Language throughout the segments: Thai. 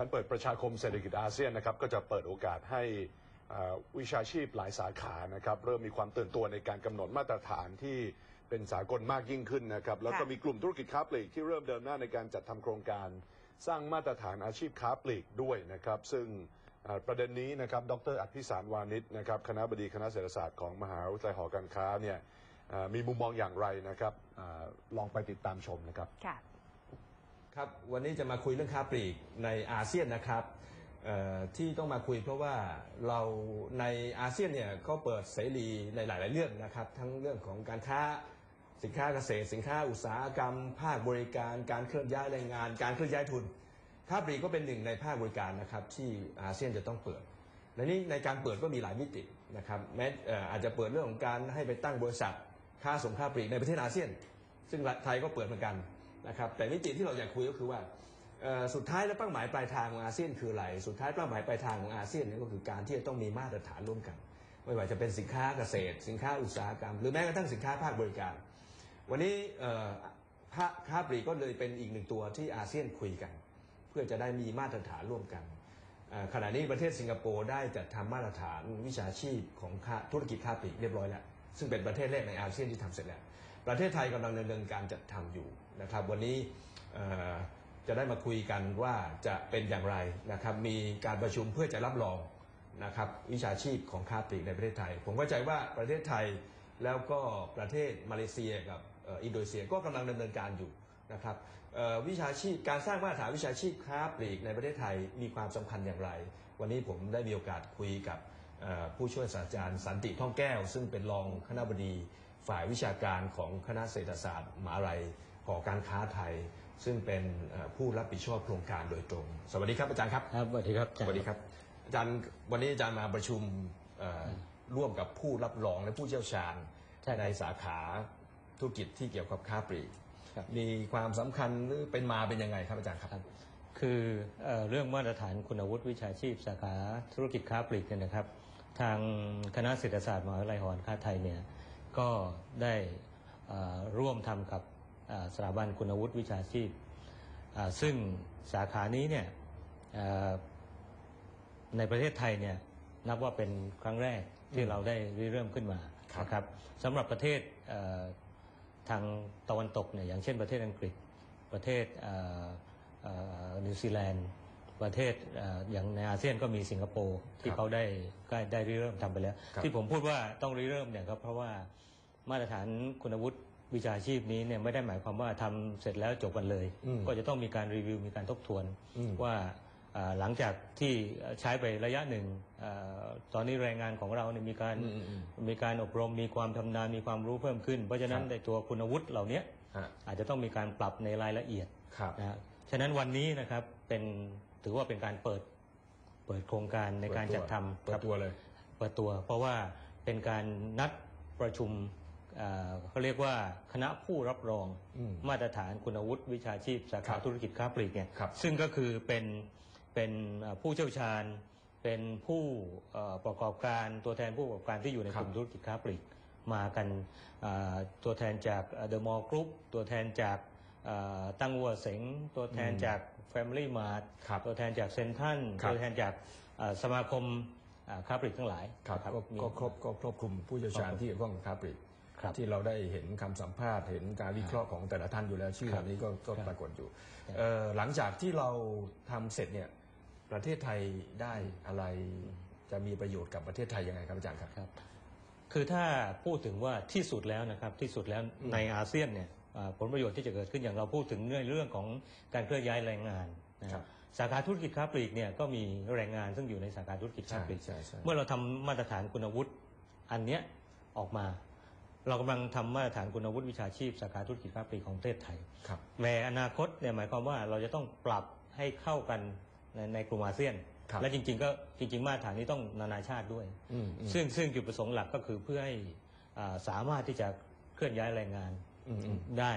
การเปิดประชาคมเศรษฐกิจอาเซียนนะครับก็จะเปิดโอกาสให้อ่าวิชาชีพหลายสาขานะครับเริ่มมีความตื่นตัวในการกำหนดมาตรฐานที่เป็นสากลมากยิ่งขึ้นนะครับแล้วก็ค่ะมีกลุ่มธุรกิจค้าปลีกที่เริ่มเดินหน้าในการจัดทำโครงการ สร้างมาตรฐานอาชีพค้าปลีกด้วยนะครับ ซึ่งอ่าประเด็นนี้นะครับดรอัธพิสารวานิชนะครับคณะบดีคณะเศรษฐศาสตร์ของมหาวิทยาลัยหอการค้าเนี่ยอ่ามีมุมมองอย่างไรนะครับอาลองไปติดตามชมนะครับ ครับวันนี้จะมาคุยเรื่องค้าปลีกในอาเซียนนะครับที่ต้องมาคุยเพราะว่าเราในอาเซียนเนี่ยก็เปิดเสรีในหลาย ๆ เรื่องนะครับ ทั้งเรื่องของการค้าสินค้าเกษตร สินค้าอุตสาหกรรม ภาคบริการการเคลื่อนย้ายแรงงาน การเคลื่อนย้ายทุนค้าปลีกก็เป็นหนึ่งในภาคบริการนะครับที่อาเซียนจะต้องเปิดและนี่ในการเปิดก็มีหลายมิตินะครับแม้เอ่ออาจจะเปิดเรื่องของการให้ไปตั้งบริษัทค้าส่งค้าปลีกในประเทศอาเซียน ซึ่งไทยก็เปิดเหมือนกัน นะครับแต่มิติที่เราอยากคุยก็คือว่าสุดท้ายแล้วเป้าหมายปลายทางของอาเซียนคืออะไร สุดท้ายเป้าหมายปลายทางของอาเซียนนี่ก็คือการที่จะต้องมีมาตรฐานร่วมกัน ไม่ว่าจะเป็นสินค้าเกษตร สินค้าอุตสาหกรรม หรือแม้กระทั่งสินค้าภาคบริการ วันนี้เอ่อภาค้าปลีกก็เลยเป็นอีกหนึ่งตัวที่อาเซียนคุยกัน เพื่อจะได้มีมาตรฐานร่วมกันขณะนี้ประเทศสิงคโปร์ได้จัดทำมาตรฐานวิชาชีพของธุรกิจค้าปลีกเรียบร้อยแล้วซึ่งเป็นประเทศแรกในอาเซียนที่ทำเสร็จแล้ว ประเทศไทยกำลังดำเนินการจัดทำอยู่นะครับ วันนี้จะได้มาคุยกันว่าจะเป็นอย่างไรนะครับ มีการประชุมเพื่อจะรับรองนะครับวิชาชีพของค้าปลีกในประเทศไทย ผมเข้าใจว่าประเทศไทยแล้วก็ประเทศมาเลเซียกับอินโดนีเซียก็กำลังดำเนินการอยู่นะครับวิชาชีพการสร้างมาตรฐานวิชาชีพค้าปลีกในประเทศไทยมีความสำคัญอย่างไร วันนี้ผมได้มีโอกาสคุยกับผู้ช่วยศาสตราจารย์สันติท่องแก้ว ซึ่งเป็นรองคณะบดี ฝ่ายวิชาการของคณะเศรษฐศาสตร์มหาลัยหอการค้าไทย ซึ่งเป็นเอ่อผู้รับผิดชอบโครงการโดยตรง สวัสดีครับอาจารย์ครับครับสวัสดีครับอาจารย์สวัสดีครับอาจารย์วันนี้อาจารย์มาประชุมเอ่อร่วมกับผู้รับรองและผู้เชี่ยวชาญใช่ครับในสาขาธุรกิจที่เกี่ยวกับค้าปลีกครับมีความสำคัญหรือเป็นมาเป็นยังไงครับอาจารย์ครับครับคือเอ่อเรื่องมาตรฐานคุณวุฒิวิชาชีพ สาขาธุรกิจค้าปลีกเนี่ยนะครับ ทางคณะเศรษฐศาสตร์มหาวิทยาลัยหอการค้าไทยเนี่ย ก็ได้ร่วมทำกับสถาบันคุณวุฒิวิชาชีพ ซึ่งสาขานี้เนี่ยในประเทศไทยเนี่ยนับว่าเป็นครั้งแรกที่เราได้เริ่มขึ้นมาครับรบสำหรับประเทศทางตะวันตกเนี่ยอย่างเช่นประเทศอังกฤษประเทศนิวซีแลนด์ ประเทศเอ่ออย่างในอาเซียนก็มีสิงคโปร์ที่ครับเขาได้ได้ได้ริเริ่มทำไปแล้วครับที่ผมพูดว่าต้องริเริ่มเนี่ยก็เพราะว่ามาตรฐานคุณวุฒิวิชาชีพนี้เนี่ยไม่ได้หมายความว่าทำเสร็จแล้วจบกันเลยอืมก็จะต้องมีการรีวิวมีการทบทวนอืมว่าเอ่อหลังจากที่ใช้ไประยะหนึ่งเอ่อตอนนี้แรงงานของเราเนี่ยมีการอืมอืมอืมมีการอบรมมีความชำนาญมีความรู้เพิ่มขึ้น เพราะฉะนั้นครับในตัวคุณวุฒิเหล่านี้ฮะอาจจะต้องมีการปรับในรายละเอียดครับนะฮะฉะนั้นวันนี้นะครับเป็น ถือว่าเป็นการเปิดเปิดโครงการในการจัดทำเปิดครับตัวเลยเปิดตัว เพราะว่าเป็นการนัดประชุมเอ่อเขาเรียกว่าคณะผู้รับรองอืมมาตรฐานคุณวุฒิวิชาชีพสาครัขาบธุรกิจค้าปลีกเนี่ยครับซึ่งก็คือเป็นเป็นเอ่อผู้เชี่ยวชาญ เป็นผู้เอ่อประกอบการตัวแทนผู้ประกอบการที่อยู่ในครักบลุ่มธุรกิจค้าปลีกมากันเอ่อตัวแทนจากเดอะมอลล์กรุ๊ปตัวแทนจากเอ่อ ตั้งวัวเสงตัวแทนจาก Family Mart ครับตัวแทนจากเซนทันครับตัวแทนจากเอ่อสมาคมเอ่อค้าปลีกทั้งหลายครับนะก็มีก็ครบก็ครอบคลุมผู้เชี่ยวชาญครอบคลุมที่เกี่ยวข้องกับค้าปลีกครับที่เราได้เห็นคำสัมภาษณ์เห็นการวิเคราะห์ของแต่ละท่านอยู่แล้วชื่อครับอันนี้ก็ก็ครับปรากฏอยู่ครับเอ่อหลังจากที่เราทำเสร็จเนี่ยประเทศไทยได้อะไรจะมีประโยชน์กับประเทศไทยยังไงครับอาจารย์ครับครับคือถ้าพูดถึงว่าที่สุดแล้วนะครับที่สุดแล้วอืมในอาเซียนเนี่ยอ่า ผลประโยชน์ที่จะเกิดขึ้นอย่างเราพูดถึงเรื่องเรื่องของการเคลื่อนย้ายแรงงานนะคครัรับบสาขาธุรกิจค้าปลีกเนี่ยก็มีแรงงานซึ่งอยู่ในสาขาธุรกิจค้าใช่ปลีกใช่ใช่เมื่อเราทำมาตรฐานคุณวุฒิอันเนี้ยออกมา เรากำลังทำมาตรฐานคุณวุฒิวิชาชีพสาขาธุรกิจค้าปลีกของประเทศไทยครับในอนาคตเนี่ยหมายความว่าเราจะต้องปรับให้เข้ากันในในกลุ่มอาเซียนครับและจริง ๆ ก็จริง ๆ มาตรฐานนี้ต้องนานาชาติด้วยอืมอืมซึ่งซึ่งจุดประสงค์หลักก็คือเพื่อให้อ่าสามารถที่จะเคลื่อนย้ายแรงงาน อืมอืม ได้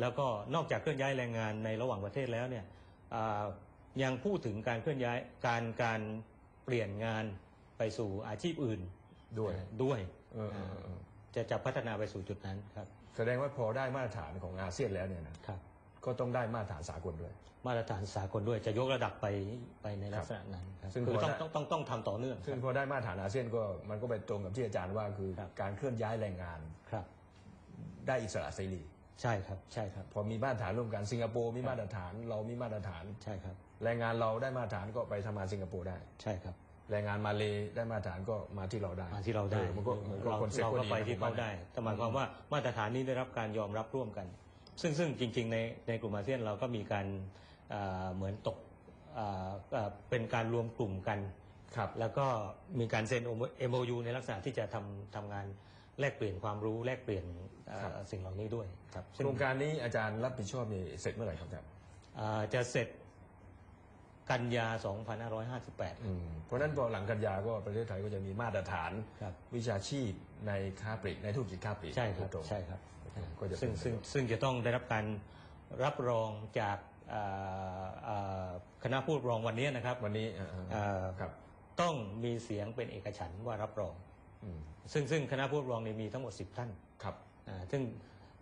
แล้วก็นอกจากเคลื่อนย้ายแรงงานในระหว่างประเทศแล้วเนี่ยอ่ายังพูดถึงการเคลื่อนย้ายการการเปลี่ยนงานไปสู่อาชีพอื่นด้วยด้วยเออเออเออจะจะพัฒนาไปสู่จุดนั้นครับแสดงว่าพอได้มาตรฐานของอาเซียนแล้วเนี่ยนะครับ ก็ต้องได้มาตรฐานสากลด้วย มาตรฐานสากลด้วยจะยกระดับไปไปในลักษณะนั้นครับซึ่งคือพอต้องได้ ต้องต้องต้องทำต่อเนื่องซึ่งพอได้มาตรฐานอาเซียนก็มันก็ไปตรงกับที่อาจารย์ว่าคือ ครับ การเคลื่อนย้ายแรงงาน ครับ ได้อิสระเสรีใช่ครับใช่ครับ พอมีมาตรฐานร่วมกันสิงคโปร์มีมาตรฐานเรามีมาตรฐานใช่ครับ แรงงานเราได้มาตรฐานก็ไปทำงานสิงคโปร์ได้ใช่ครับ แรงงานมาเลได้มาตรฐานก็มาที่เราได้มาที่เราได้ออมันก็มันก็เราคอนเซ็ปเราต์ก็ดีไปนะที่ผมเขาว่ได้แต่หมายความว่ามาตรฐานนี้ได้รับการยอมรับร่วมกัน ซึ่งซึ่งจริง ๆ ในในกลุ่มอาเซียนเราก็มีการเอ่อเหมือนตกเอ่อเอ่อเป็นการรวมกลุ่มกันครับแล้วก็มีการเซ็น MOU ในลักษณะที่จะทำทำงาน แลกเปลี่ยนความรู้แลกเปลี่ยนเอ่อครับ สิ่งเหล่านี้ด้วยครับโครงการนี้อาจารย์รับผิดชอบนี่เสร็จเมื่อไหร่ครับอาจารย์เอ่อจะเสร็จกันยา 2558 อืมเพราะฉะนั้นพอหลังกันยาก็ประเทศไทยก็จะมีมาตรฐานครับ วิชาชีพในค้าปลีกในธุรกิจค้าปลีกใช่ครับโดยตง ใช่ครับก็จะซึ่งเป็นซึ่งซึ่งจะต้องได้รับการรับรองจากเอ่อเอ่อคณะผู้รับรองวันนี้นะครับวันนี้อ่าเอ่อครับ ต้องมีเสียงเป็นเอกฉันท์ว่ารับรองอืม ซึ่งซึ่งคณะผู้รับรองนี้มีทั้งหมด 10 ท่านครับอ่าซึ่ง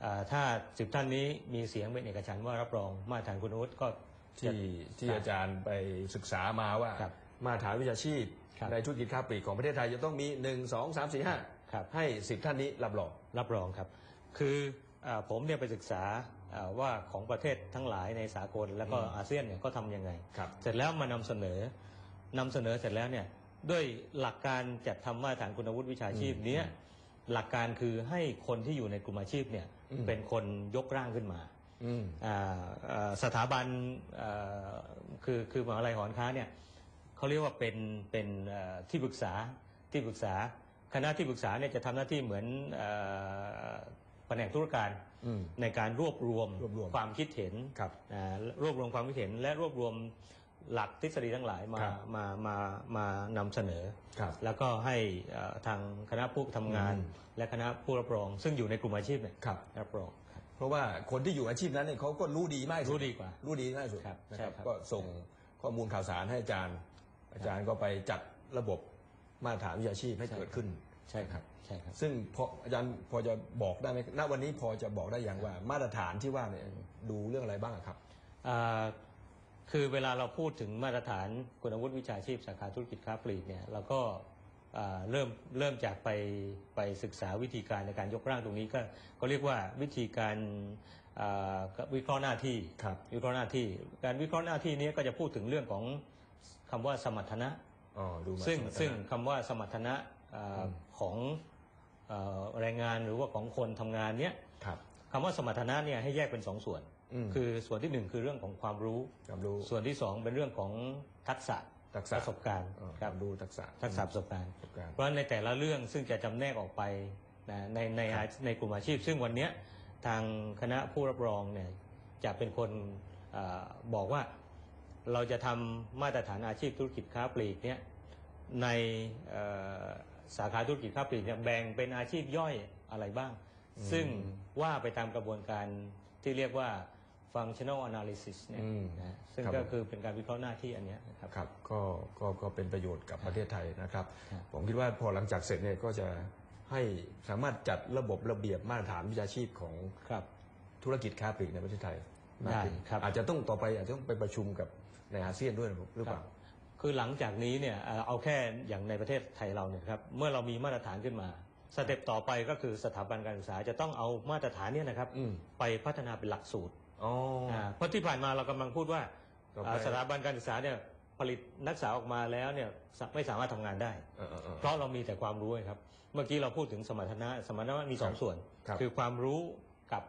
อ่าถ้า 10 ท่านนี้มีเสียงเป็นเอกฉันท์ว่ารับรองมาตรฐานคุณวุฒิก็จะที่ที่อาจารย์ไปศึกษามาว่าครับมาตรฐานวิชาชีพครับในธุรกิจค้าปลีกของประเทศไทยจะต้องมี 1 2 3 4 5ครับให้สิบท่านนี้รับรองรับรองครับ คืออาผมเนี่ยไปศึกษาอ่าว่าของประเทศทั้งหลายในสากลแล้วก็อืมอาเซียนเนี่ยก็ทำยังไงครับเสร็จแล้วมานำเสนอนำเสนอเสร็จแล้วเนี่ย ด้วยหลักการจัดทำมาตรฐานคุณวุฒิวิชาชีพเนี้ยหลักการคือให้คนที่อยู่ในกลุ่มอาชีพเนี่ยอืมเป็นคนยกร่างขึ้นมาอืมอ่าอ่าสถาบันอ่าคือคือมหาลัยหอการค้าเนี่ยเขาเรียกว่าเป็นเป็นเอ่อที่ปรึกษาที่ปรึกษาคณะที่ปรึกษาเนี่ยจะทำหน้าที่เหมือนเอ่อแผนกธุรการอืม ในการรวบรวมรวบรวมความคิดเห็นครับ อ่ารวบรวมความคิดเห็นและรวบรวม หลักทฤษฎีทั้งหลายมาครับมามามานำเสนอ ครับแล้วก็ให้เอ่อทางคณะผู้ทำงาน อืม และคณะผู้รับรอง ซึ่งอยู่ในกลุ่มอาชีพเนี่ยครับ รับรองครับเพราะว่าคนที่อยู่อาชีพนั้นเนี่ยเขาก็รู้ดีมากที่สุรู้ดีกว่ารู้ดีมากที่สุดครับนะใช่ครับครับ ก็ส่งข้อมูลข่าวสารให้อาจารย์ อาจารย์ก็ไปจัดระบบมาตรฐานวิชาชีพให้เกิดขึ้น ใช่ครับใช่ครับ ซึ่งพออาจารย์พอจะบอกได้ไหมณวันนี้พอจะบอกได้อย่างว่ามาตรฐานที่ว่าเนี่ยดูเรื่องอะไรบ้างอะครับ อ่า คือเวลาเราพูดถึงมาตรฐานคุณวุฒิวิชาชีพสาขาธุรกิจค้าปลีกเนี่ยเราก็อ่าเริ่มเริ่มจากไปไปศึกษาวิธีการในการยกร่างตรงนี้ก็ก็เรียกว่าวิธีการอ่าวิเคราะห์หน้าที่ครับวิเคราะห์หน้าที่ การวิเคราะห์หน้าที่นี้ก็จะพูดถึงเรื่องของคำว่าสมรรถนะอ๋อดูมาซึ่งสมรรถนะซึ่งคำว่าสมรรถนะอ่าอืมของเอ่อแรงงานหรือว่าของคนทำงานเนี้ยครับคำว่าสมรรถนะเนี่ยให้แยกเป็นสองส่วนอืม คือส่วนที่หนึ่งคือเรื่องของความรู้ความรู้ ส่วนที่สองเป็นเรื่องของทักษะทักษะประสบการณ์อ๋อคครัวาบมรู้ทักษะทักษะประสบการณ์ประสบการณ์เพราะฉะนั้นในแต่ละเรื่องซึ่งจะจำแนกออกไปนะในในครับในกลุ่มอาชีพ ซึ่งวันเนี้ยทางคณะผู้รับรองเนี่ยจะเป็นคนเออบอกว่าเราจะทำมาตรฐานอาชีพธุรกิจค้าปลีกเนี่ยในเอ่อสาขาธุรกิจค้าปลีกเนี่ยแบ่งเป็นอาชีพย่อยอะไรบ้าง ซึ่งว่าไปตามกระบวนการที่เรียกว่า functional analysis เนี่ยอืมนะซึ่งครับ ก็ผมคือเป็นการวิเคราะห์หน้าที่อันเนี้ยนะครับ ครับก็ก็ก็เป็นประโยชน์กับประเทศไทยนะครับ ครับผมคิดว่าพอหลังจากเสร็จเนี่ยก็จะให้สามารถจัดระบบระเบียบมาตรฐานวิชาชีพของครับ ธุรกิจค้าปลีกในประเทศไทยมากขึ้นได้ครับ อาจจะต้องต่อไปอาจจะต้องไปประชุมกับในอาเซียนด้วยหรือเปล่าคือหลังจากนี้เนี่ยเอ่อเอาแค่อย่างในประเทศไทยเราเนี่ยครับ เมื่อเรามีมาตรฐานขึ้นมา สเต็ปต่อไปก็คือสถาบันการศึกษาจะต้องเอามาตรฐานเนี่ยนะครับ อืม ไปพัฒนาเป็นหลักสูตร อ๋ออาเพราะที่ผ่านมาเรากำลังพูดว่าต่อไป อ่าสถาบันการศึกษาเนี่ยผลิตนักศึกษาออกมาแล้วเนี่ยสะไม่สามารถทำงานได้ เออเออเออ เพราะเรามีแต่ความรู้ไงครับ เมื่อกี้เราพูดถึงสมรรถนะ สมรรถนะมีสองครับส่วนครับอความรู้กับ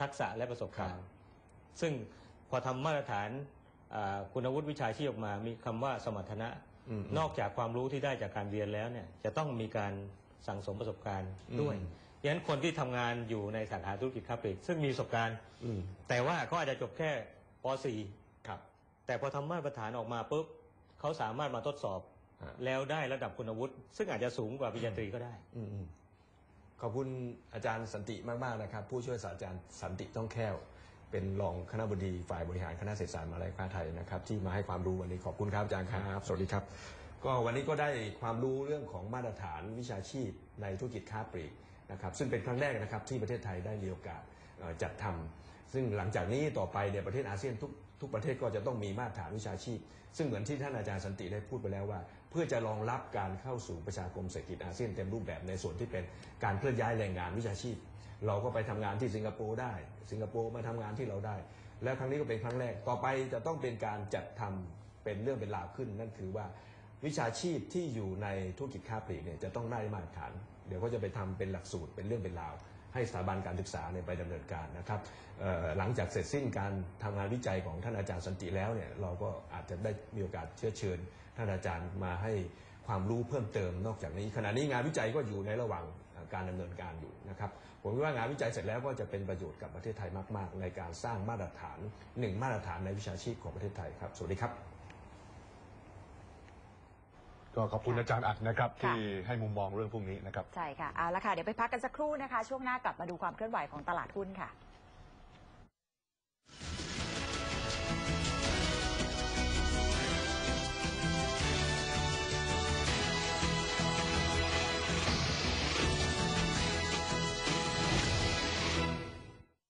ทักษะและประสบการณ์ ซึ่งพอทำมาตรฐานอ่าคุณวุฒิวิชาชีพออกมา มีคำว่าสมรรถนะ อืมนอกจากความรู้ที่ได้จากการเรียนแล้วเนี่ยจะต้องมีการสั่งสมประสบการณ์ด้วย อืมดั งนั้นคนที่ทำงานอยู่ในสาขาธุรกิจค้าปลีกซึ่งมีประสบการณ์ อืมแต่ว่าเขาอาจจะจบแค่ป ครับ .4 แต่พอทำมาตรฐานออกมาปุ๊บเขาสามารถมาทดสอบ ฮะ แล้วได้ระดับคุณวุฒิซึ่งอาจจะสูงกว่าปริญญาตรีก็ได้ อืมอืมขอบคุณอาจารย์สันติมากๆนะครับ ผู้ช่วยศาสตราจารย์สันติต้องแค้ว เป็นรองคณะบดีฝ่ายบริหารคณะเศรษฐศาสตร์มหาวิทยาลัยค้าไทยนะครับ ที่มาให้ความรู้วันนี้ขอบคุณครับอาจารย์ครับ สวัสดีครับ ก็วันนี้ก็ได้ความรู้เรื่องของมาตรฐานวิชาชีพในธุรกิจค้าปลีก นะครับซึ่งเป็นครั้งแรกนะครับที่ประเทศไทยได้มีโอกาสจัดทำซึ่งหลังจากนี้ต่อไปเนี่ยประเทศอาเซียนทุกทุกประเทศก็จะต้องมีมาตรฐานวิชาชีพ ซึ่งเหมือนที่ท่านอาจารย์สันติได้พูดไปแล้วว่า เพื่อจะรองรับการเข้าสู่ประชาคมเศรษฐกิจอาเซียนเต็มรูปแบบในส่วนที่เป็นการเคลื่อนย้ายแรงงานวิชาชีพ เราก็ไปทำงานที่สิงคโปร์ได้ สิงคโปร์มาทำงานที่เราได้ แล้วครั้งนี้ก็เป็นครั้งแรกต่อไปจะต้องเป็นการจัดทำเป็นเรื่องเป็นราวขึ้น นั่นคือว่าวิชาชีพที่อยู่ในธุรกิจค้าปลีกเนี่ยจะต้องได้มาตรฐาน ดี๋ยวก็จะไปทำเป็นหลักสูตรเป็นเรื่องเป็นราว ให้สถาบันการศึกษาเนี่ยไปดำเนินการนะครับหลังจากเสร็จสิ้นการทำงานวิจัยของท่านอาจารย์สันติแล้วเนี่ยเราก็อาจจะได้มีโอกาสเชื้อเชิญ ท่านอาจารย์มาให้ความรู้เพิ่มเติมนอกจากนี้ ขณะนี้งานวิจัยก็อยู่ในระหว่างการดำเนินการอยู่นะครับผมคิดว่างานวิจัยเสร็จแล้วก็จะเป็นประโยชน์กับประเทศไทยมาก ๆ ในการสร้างมาตรฐานหนึ่งมาตรฐานในวิชาชีพของประเทศไทยครับสวัสดีครับ ก็ขอบคุณอาจารย์อัดนะครับ ค่ะ ที่ให้มุมมองเรื่องพวกนี้นะครับ ใช่ค่ะ เอาละค่ะ เดี๋ยวไปพักกันสักครู่นะคะ ช่วงหน้ากลับมาดูความเคลื่อนไหวของตลาดหุ้นค่ะ